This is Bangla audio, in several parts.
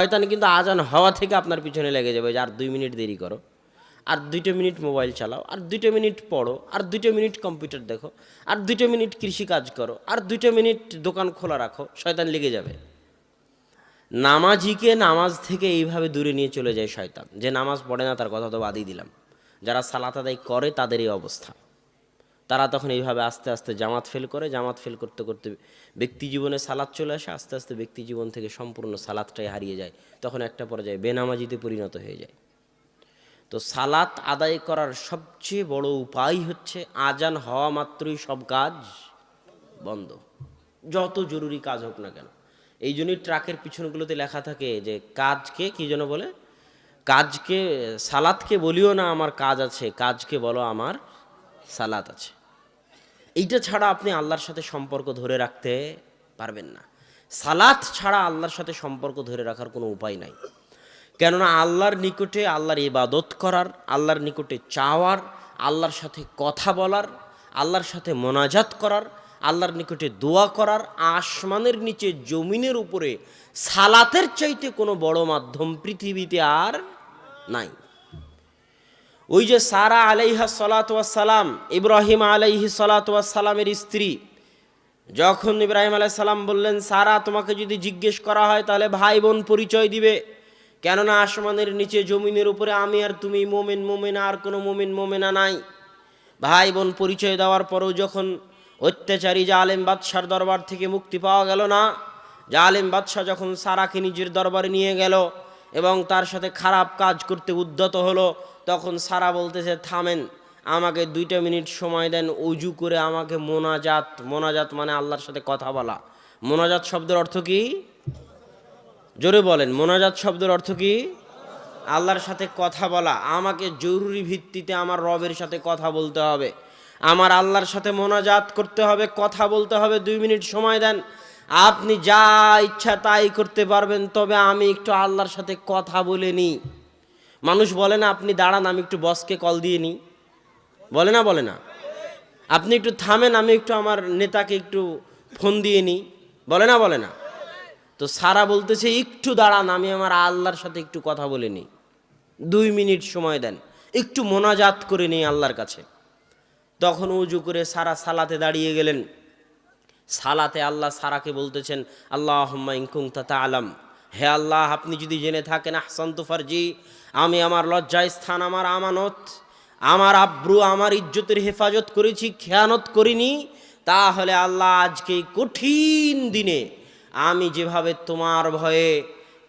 শয়তান কিন্তু আজান হওয়া থেকে আপনার পিছনে লেগে যাবে যে আর দুই মিনিট দেরি করো, আর দুইটা মিনিট মোবাইল চালাও, আর দুইটা মিনিট পড়ো, আর দুইটা মিনিট কম্পিউটার দেখো, আর দুইটা মিনিট কৃষি কাজ করো, আর দুইটা মিনিট দোকান খোলা রাখো, শয়তান লেগে যাবে। নামাজিকে নামাজ থেকে এইভাবে দূরে নিয়ে চলে যায় শয়তান। যে নামাজ পড়ে না তার কথা তো বাদই দিলাম। যারা সালাত আদায় করে তাদের এই অবস্থা। তারা তখন এইভাবে আস্তে আস্তে জামাত ফেল করে, জামাত ফেল করতে করতে ব্যক্তি জীবনে সালাদ চলে আসে, আস্তে আস্তে ব্যক্তি জীবন থেকে সম্পূর্ণ সালাদটাই হারিয়ে যায়। তখন একটা পর্যায়ে বেনামাজিতে পরিণত হয়ে যায়। তো সালাত আদায় করার সবচেয়ে বড় উপায় হচ্ছে আজান হওয়া মাত্রই সব কাজ বন্ধ। যত জরুরি কাজ হোক না কেন। এই জন্যই ট্রাকের পিছনগুলোতে লেখা থাকে যে, কাজকে কি যেন বলে? কাজকে, সালাদকে বলিও না আমার কাজ আছে, কাজকে বলো আমার সালাত আছে। এইটা ছাড়া আপনি আল্লাহর সাথে সম্পর্ক ধরে রাখতে পারবেন না। সালাত ছাড়া আল্লাহর সাথে সম্পর্ক ধরে রাখার কোনো উপায় নাই। কেননা আল্লাহর নিকটে আল্লাহর ইবাদত করার, আল্লাহর নিকটে চাওয়ার, আল্লাহর সাথে কথা বলার, আল্লাহর সাথে মোনাজাত করার, আল্লাহর নিকটে দোয়া করার, আসমানের নিচে জমিনের উপরে সালাতের চাইতে কোনো বড় মাধ্যম পৃথিবীতে আর নাই। ওই যে সারা আলাইহা সালাম ইব্রাহিম আলাইহি সালামের স্ত্রী, যখন ইব্রাহিম আলাই সালাম বললেন, সারা, তোমাকে যদি জিজ্ঞেস করা হয়, তাহলে ভাই বোন পরিচয় দিবে। কেননা আসমানের নিচে জমিনের উপরে আমি আর তুমি মোমেন, মোমেনা, আর কোনো মোমেন, মোমেনা নাই। ভাই বোন পরিচয় দেওয়ার পরেও যখন অত্যাচারী জালেম বাদশার দরবার থেকে মুক্তি পাওয়া গেল না, জালেম বাদশাহ যখন সারাকে নিজের দরবারে নিয়ে গেল এবং তার সাথে খারাপ কাজ করতে উদ্যত হলো, তখন সারা বলতেছে, থামেন, আমাকে দুইটা মিনিট সময় দেন অজু করে আমাকে মোনাজাত মোনাজাত মানে আল্লাহর সাথে কথা বলা। মোনাজাত শব্দের অর্থ কি? জোরে বলেন, মোনাজাত শব্দের অর্থ কি? আল্লাহর সাথে কথা বলা। আমাকে জরুরি ভিত্তিতে আমার রবের সাথে কথা বলতে হবে। আমার আল্লাহর সাথে মোনাজাত করতে হবে, কথা বলতে হবে, দুই মিনিট সময় দেন। আপনি যা ইচ্ছা তাই করতে পারবেন, তবে আমি একটু আল্লাহর সাথে কথা বলে নিই। মানুষ বলে না, আপনি দাঁড়ান, আমি একটু বসকে কল দিয়ে নিই। বলে না বলে না। আপনি একটু থামেন, আমি একটু আমার নেতাকে একটু ফোন দিয়ে নিই। বলে না বলে না। তো সারা বলতেছে, একটু দাঁড়ান, আমি আমার আল্লাহর সাথে একটু কথা বলে নিই। দুই মিনিট সময় দেন, একটু মোনাজাত করে নিই আল্লাহর কাছে। তখন উজু করে সারা সালাতে দাঁড়িয়ে গেলেন। সালাতে আল্লাহ সারাকে বলতেছেন আল্লাহ ইনকুং তাতা আলাম হে আল্লাহ, আপনি যদি জেনে থাকেন আহসান তুফারজি আমি আমার লজ্জায় স্থান, আমার আমানত, আমার আব্রু, আমার ইজ্জতের হেফাজত করেছি, খেয়ানত করিনি, তাহলে আল্লাহ আজকে কঠিন দিনে আমি যেভাবে তোমার ভয়ে,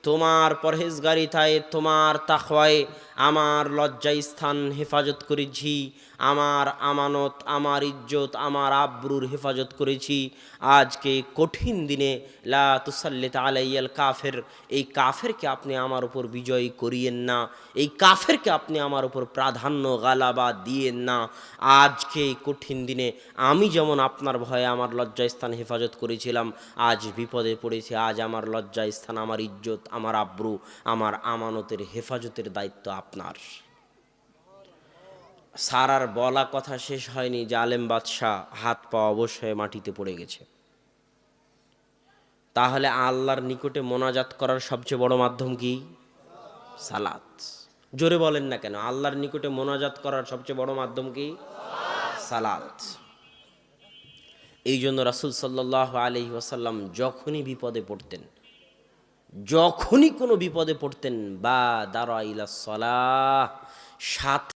তোমার পরহেজগারিতায়, তোমার তাখওয়ায় আমার লজ্জায় স্থান হেফাজত করেছি, আমার আমানত, আমার ইজ্জত, আমার আব্রুর হেফাজত করেছি। আজকে কঠিন দিনে লা তুসাল্লিত আলাইয়াল কাফের, এই কাফেরকে আপনি আমার উপর বিজয়ী করিয়েন না, এই কাফেরকে আপনি আমার উপর প্রাধান্য গালাবা দিয়েন না। আজকে এই কঠিন দিনে আমি যেমন আপনার ভয়ে আমার লজ্জাস্থান হেফাজত করেছিলাম, আজ বিপদে পড়েছে, আজ আমার লজ্জাস্থান আমার ইজ্জত, আমার আব্রু, আমার আমানতের হেফাজতের দায়িত্ব আপনার সারার বলা কথা শেষ হয়নি যে আলেম বাদশাহ হাত পা অবশ্যই মাটিতে পড়ে গেছে। তাহলে আল্লাহর নিকটে মোনাজাত করার সবচেয়ে বড় মাধ্যম কি? সালাত। জোরে বলেন না কেন, আল্লাহর নিকটে মোনাজাত করার সবচেয়ে বড় মাধ্যম কি? সালাত। এই জন্য রাসুল সাল্লাহ আলহি ওয়াসাল্লাম যখনই বিপদে পড়তেন যখনই কোনো বিপদে পড়তেন বা দারা ইলা সলাহ সাথে